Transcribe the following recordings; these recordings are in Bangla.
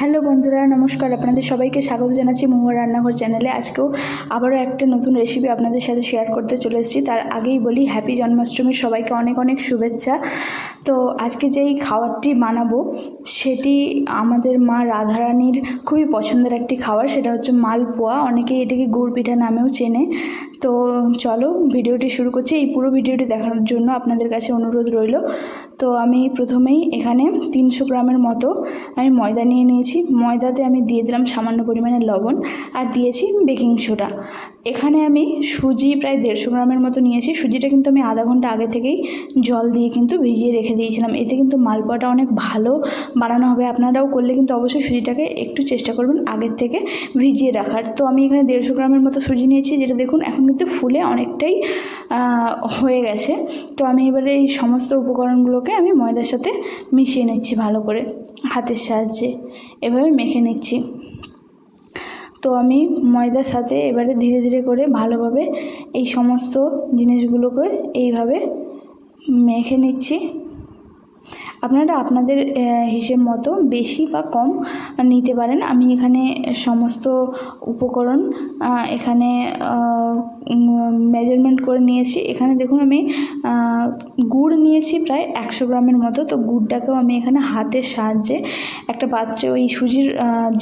হ্যালো বন্ধুরা, নমস্কার। আপনাদের সবাইকে স্বাগত জানাচ্ছি মহুয়া রান্নাঘর চ্যানেলে। আজকেও আবারও একটা নতুন রেসিপি আপনাদের সাথে শেয়ার করতে চলে এসেছি। তার আগেই বলি হ্যাপি জন্মাষ্টমীর সবাইকে অনেক অনেক শুভেচ্ছা। তো আজকে যেই খাবারটি বানাবো, সেটি আমাদের মা রাধারানীর খুবই পছন্দের একটি খাবার। সেটা হচ্ছে মালপোয়া। অনেকেই এটাকে গুড় পিঠা নামেও চেনে। তো চলো, ভিডিওটি শুরু করছি। এই পুরো ভিডিওটি দেখার জন্য আপনাদের কাছে অনুরোধ রইল। তো আমি প্রথমেই এখানে তিনশো গ্রামের মতো আমি ময়দা নিয়ে নিয়েছি। ময়দাতে আমি দিয়ে দিলাম সামান্য পরিমাণে লবণ আর দিয়েছি বেকিং সোডা। এখানে আমি সুজি প্রায় দেড়শো গ্রামের মতো নিয়েছি। সুজিটা কিন্তু আমি আধা ঘণ্টা আগে থেকেই জল দিয়ে কিন্তু ভিজিয়ে রেখে দিয়েছিলাম। এতে কিন্তু মালপোয়াটা অনেক ভালো বানানো হবে। আপনারাও করলে কিন্তু অবশ্যই সুজিটাকে একটু চেষ্টা করবেন আগের থেকে ভিজিয়ে রাখার। তো আমি এখানে দেড়শো গ্রামের মতো সুজি নিয়েছি, যেটা দেখুন এখন কিন্তু ফুলে অনেকটাই হয়ে গেছে। তো আমি এবারে এই সমস্ত উপকরণগুলোকে আমি ময়দার সাথে মিশিয়ে নিচ্ছি ভালো করে। হাতের সাহায্যে। এভাবে মেখে নিচ্ছি। তো আমি ময়দার সাথে এবারে ধীরে ধীরে করে ভালোভাবে এই সমস্ত জিনিসগুলোকে এইভাবে মেখে নিচ্ছি। আপনারা আপনাদের হিসেব মতো বেশি বা কম নিতে পারেন। আমি এখানে সমস্ত উপকরণ এখানে মেজারমেন্ট করে নিয়েছি। এখানে দেখুন আমি গুড় নিয়েছি প্রায় একশো গ্রামের মতো। তো গুড়টাকেও আমি এখানে হাতের সাহায্যে একটা পাত্রে, ওই সুজির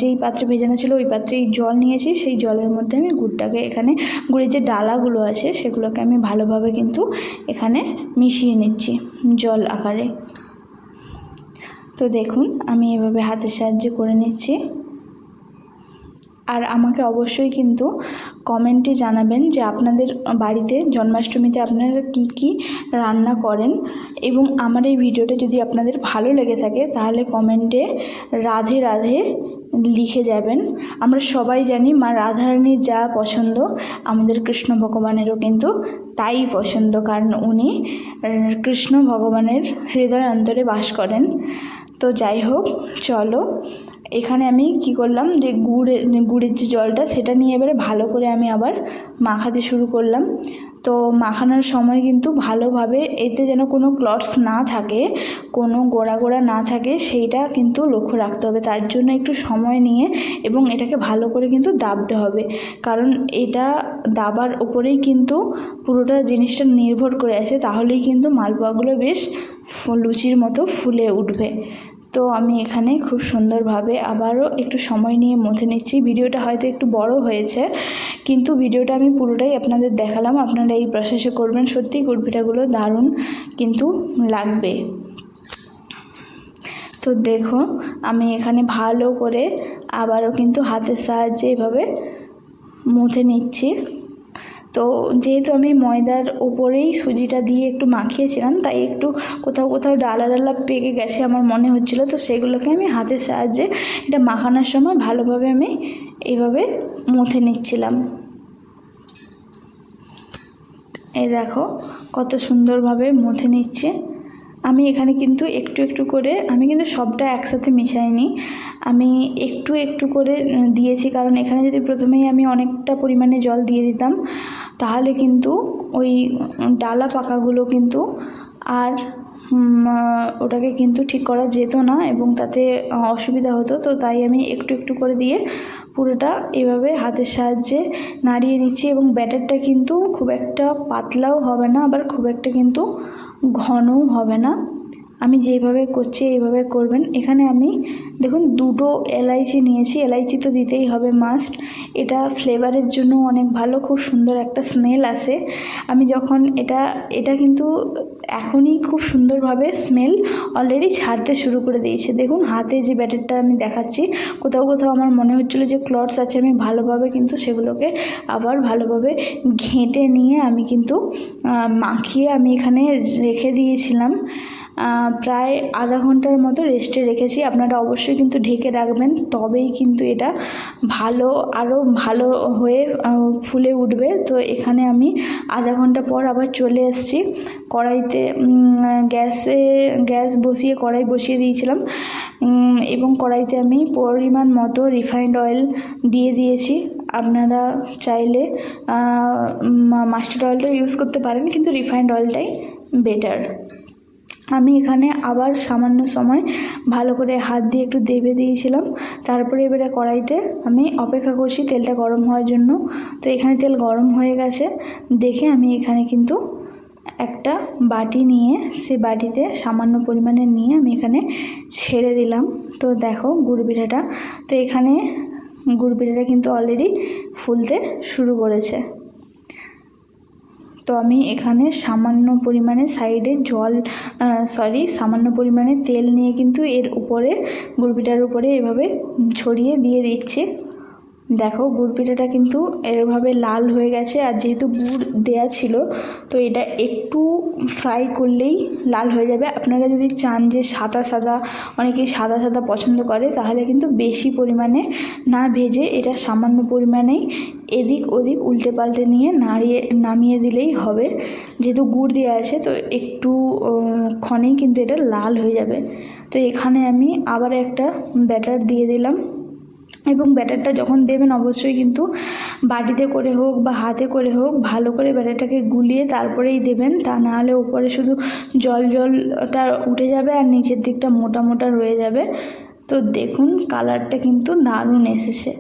যেই পাত্রে ভেজানো ছিল, ওই পাত্রে জল নিয়েছি। সেই জলের মধ্যে আমি গুড়টাকে এখানে, গুড়ের যে ডালাগুলো আছে, সেগুলোকে আমি ভালোভাবে কিন্তু এখানে মিশিয়ে নিচ্ছি জল আকারে। তো দেখুন, আমি এভাবে হাতের সাহায্যে করে নিচ্ছি। আর আমাকে অবশ্যই কিন্তু কমেন্টে জানাবেন যে আপনাদের বাড়িতে জন্মাষ্টমীতে আপনারা কি কি রান্না করেন। এবং আমার এই ভিডিওটা যদি আপনাদের ভালো লেগে থাকে, তাহলে কমেন্টে রাধে রাধে লিখে যাবেন। আমরা সবাই জানি মা রাধারানীর যা পছন্দ, আমাদের কৃষ্ণ ভগবানেরও কিন্তু তাই পছন্দ, কারণ উনি কৃষ্ণ ভগবানের হৃদয় অন্তরে বাস করেন। তো যাই হোক, চলো। এখানে আমি কি করলাম যে গুড়ের গুড়ের যে জলটা, সেটা নিয়ে এবারে ভালো করে আমি আবার মাখাতে শুরু করলাম। তো মাখানোর সময় কিন্তু ভালোভাবে এতে যেন কোনো ক্লটস না থাকে, কোনো গোড়া গোড়া না থাকে, সেইটা কিন্তু লক্ষ্য রাখতে হবে। তার জন্য একটু সময় নিয়ে এবং এটাকে ভালো করে কিন্তু দাবতে হবে। কারণ এটা দাবার ওপরেই কিন্তু পুরোটা জিনিসটা নির্ভর করে আছে, তাহলেই কিন্তু মালপোয়াগুলো বেশ লুচির মতো ফুলে উঠবে। তো আমি এখানে খুব সুন্দরভাবে আবারও একটু সময় নিয়ে মথে নিচ্ছি। ভিডিওটা হয়তো একটু বড় হয়েছে, কিন্তু ভিডিওটা আমি পুরোটাই আপনাদের দেখালাম। আপনারা এই প্রসেসে করবেন। সত্যি গুড়পিঠাগুলো দারুণ কিন্তু লাগবে। তো দেখো আমি এখানে ভালো করে আবারও কিন্তু হাতের সাহায্যে এভাবে মুথে নিচ্ছি। তো যেহেতু আমি ময়দার ওপরেই সুজিটা দিয়ে একটু মাখিয়েছিলাম, তাই একটু কোথাও কোথাও ডালা ডালা পেকে গেছে আমার মনে হচ্ছিল। তো সেগুলোকে আমি হাতের সাহায্যে এটা মাখানোর সময় ভালোভাবে আমি এইভাবে মুথে নিচ্ছিলাম। এই দেখো কত সুন্দরভাবে মুথে নিচ্ছে। আমি এখানে কিন্তু একটু একটু করে, আমি কিন্তু সবটা একসাথে মিশাইনি। আমি একটু একটু করে দিয়েছি, কারণ এখানে যদি প্রথমেই আমি অনেকটা পরিমাণে জল দিয়ে দিতাম তাহলে কিন্তু ওই ডালা পাকাগুলো কিন্তু আর ওটাকে কিন্তু ঠিক করা যেত না এবং তাতে অসুবিধা হতো। তো তাই আমি একটু একটু করে দিয়ে পুরোটা এভাবে হাতের সাহায্যে নাড়িয়ে নিচ্ছি এবং ব্যাটারটা কিন্তু খুব একটা পাতলাও হবে না, আবার খুব একটা কিন্তু ঘনও হবে না। আমি যেইভাবে করছি, এইভাবে করবেন। এখানে আমি, দেখুন, দুটো এলাইচি নিয়েছি। এলাইচি তো দিতেই হবে মাস্ট এটা ফ্লেভারের জন্য অনেক ভালো, খুব সুন্দর একটা স্মেল আসে। আমি যখন এটা এটা কিন্তু এখনই খুব সুন্দরভাবে স্মেল অলরেডি ছাড়তে শুরু করে দিয়েছে। দেখুন, হাতে যে ব্যাটারটা আমি দেখাচ্ছি, কোথাও কোথাও আমার মনে হচ্ছিল যে ক্লটস আছে, আমি ভালোভাবে কিন্তু সেগুলোকে আবার ভালোভাবে ঘেঁটে নিয়ে আমি কিন্তু মাখিয়ে আমি এখানে রেখে দিয়েছিলাম। প্রায় আধা ঘণ্টার মতো রেস্টে রেখেছি। আপনারা অবশ্যই কিন্তু ঢেকে রাখবেন, তবেই কিন্তু এটা ভালো আরও ভালো হয়ে ফুলে উঠবে। তো এখানে আমি আধা ঘণ্টা পর আবার চলে এসেছি। কড়াইতে গ্যাসে, গ্যাস বসিয়ে কড়াই বসিয়ে দিয়েছিলাম। এবং কড়াইতে আমি পরিমাণ মতো রিফাইন্ড অয়েল দিয়ে দিয়েছি। আপনারা চাইলে মাস্টার্ড অয়েলটা ইউজ করতে পারেন, কিন্তু রিফাইন্ড অয়েলটাই বেটার আমি এখানে আবার সামান্য সময় ভালো করে হাত দিয়ে একটু দেবে দিয়েছিলাম। তারপরে এবারে কড়াইতে আমি অপেক্ষা করছি তেলটা গরম হওয়ার জন্য। তো এখানে তেল গরম হয়ে গেছে। দেখে আমি এখানে কিন্তু একটা বাটি নিয়ে, সে বাটিতে সামান্য পরিমাণে নিয়ে আমি এখানে ছেড়ে দিলাম। তো দেখো গুড় পিঠাটা। তো এখানে গুড় পিঠাটা কিন্তু অলরেডি ফুলতে শুরু করেছে। তো আমি এখানে সামান্য পরিমাণে সাইডে জল সরি সামান্য পরিমাণে তেল নিয়ে কিন্তু এর উপরে গুড়পিঠার উপরে এভাবে ছড়িয়ে দিয়ে দিচ্ছি। দেখো, গুড় পিঠাটা কিন্তু এরভাবে লাল হয়ে গেছে আর যেহেতু গুড় দেয়া ছিল, তো এটা একটু ফ্রাই করলেই লাল হয়ে যাবে। আপনারা যদি চান যে সাদা সাদা অনেকেই সাদা সাদা পছন্দ করে, তাহলে কিন্তু বেশি পরিমাণে না ভেজে এটা সামান্য পরিমাণেই এদিক ওদিক উল্টে পাল্টে নিয়ে নাড়িয়ে, নামিয়ে দিলেই হবে। যেহেতু গুড় দেওয়া আছে, তো একটু ক্ষণেই কিন্তু এটা লাল হয়ে যাবে। তো এখানে আমি আবার একটা ব্যাটার দিয়ে দিলাম। এবং ব্যাটারটা যখন দেবেন, অবশ্যই কিন্তু বাটিতে করে হোক বা হাতে করে হোক, ভালো করে ব্যাটারটাকে গুলিয়ে তারপরেই দেবেন। তা না হলে উপরে শুধু জল, জলটা উঠে যাবে আর নিচের দিকটা মোটা মোটা রয়ে যাবে। তো দেখুন, কালারটা কিন্তু দারুণ এসেছে।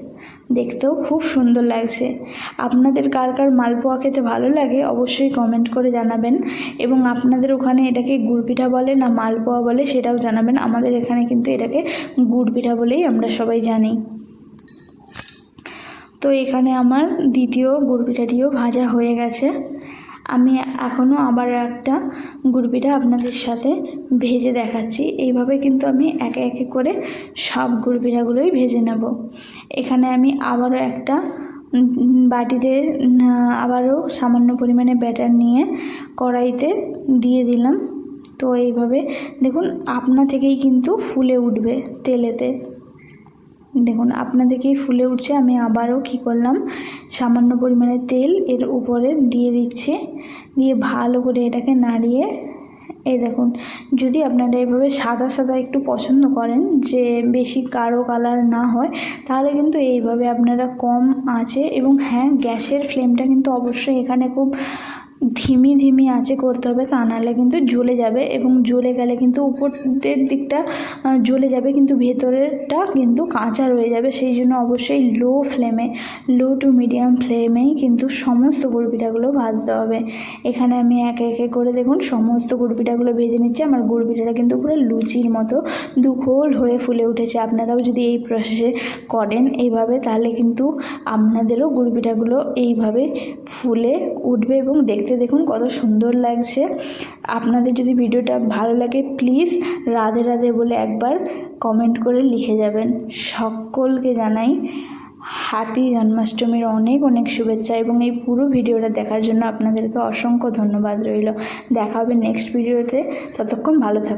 দেখতেও খুব সুন্দর লাগছে। আপনাদের কার কার মালপোয়া খেতে ভালো লাগে, অবশ্যই কমেন্ট করে জানাবেন। এবং আপনাদের ওখানে এটাকে গুড় পিঠা বলে না মালপোয়া বলে, সেটাও জানাবেন। আমাদের এখানে কিন্তু এটাকে গুড় পিঠা বলেই আমরা সবাই জানি। তো এখানে আমার দ্বিতীয় গুড় পিঠাটিও ভাজা হয়ে গেছে। আমি এখনও আবার একটা গুড় পিঠা আপনাদের সাথে ভেজে দেখাচ্ছি। এইভাবে কিন্তু আমি একে একে করে সব গুড় পিঠাগুলোই ভেজে নেব। এখানে আমি আবারও একটা বাটিতে, আবারও সামান্য পরিমাণে ব্যাটার নিয়ে কড়াইতে দিয়ে দিলাম। তো এইভাবে দেখুন, আপনা থেকেই কিন্তু ফুলে উঠবে তেলেতে। দেখুন, আপনাদেরকেই ফুলে উঠছে। আমি আবারও কী করলাম, সামান্য পরিমাণে তেল এর উপরে দিয়ে দিচ্ছি। দিয়ে ভালো করে এটাকে নাড়িয়ে, এই দেখুন, যদি আপনারা এভাবে সাদা সাদা একটু পছন্দ করেন, যে বেশি গাঢ় কালার না হয়, তাহলে কিন্তু এইভাবে আপনারা কম আছে। এবং হ্যাঁ গ্যাসের ফ্লেমটা কিন্তু অবশ্যই এখানে খুব ধিমি ধিমি আঁচে করতে হবে তা নাহলে কিন্তু জ্বলে যাবে এবং জ্বলে গেলে কিন্তু উপরের দিকটা জ্বলে যাবে কিন্তু ভেতরেরটা কিন্তু কাঁচা রয়ে যাবে। সেই জন্য অবশ্যই লো ফ্লেমে লো টু মিডিয়াম ফ্লেমেই কিন্তু সমস্ত গুড়পিঠাগুলো ভাজতে হবে। এখানে আমি একে একে করে দেখুন সমস্ত গুড়পিঠাগুলো ভেজে নিচ্ছি। আমার গুড়পিঠাটা কিন্তু পুরো লুচির মতো দুখোল হয়ে ফুলে উঠেছে। আপনারাও যদি এই প্রসেসে করেন এইভাবে তাহলে কিন্তু আপনাদেরও গুড়পিঠাগুলো এইভাবে ফুলে উঠবে এবং দেখতে দেখতে দেখুন কত সুন্দর লাগছে। আপনাদের যদি ভিডিওটা ভালো লাগে প্লিজ রাধে রাধে বলে একবার কমেন্ট করে লিখে যাবেন। সকলকে জানাই হ্যাপি জন্মাষ্টমীর অনেক অনেক শুভেচ্ছা এবং এই পুরো ভিডিওটা দেখার জন্য আপনাদেরকে অসংখ্য ধন্যবাদ রইল। দেখা হবে নেক্সট ভিডিওতে ততক্ষণ ভালো থাকুন।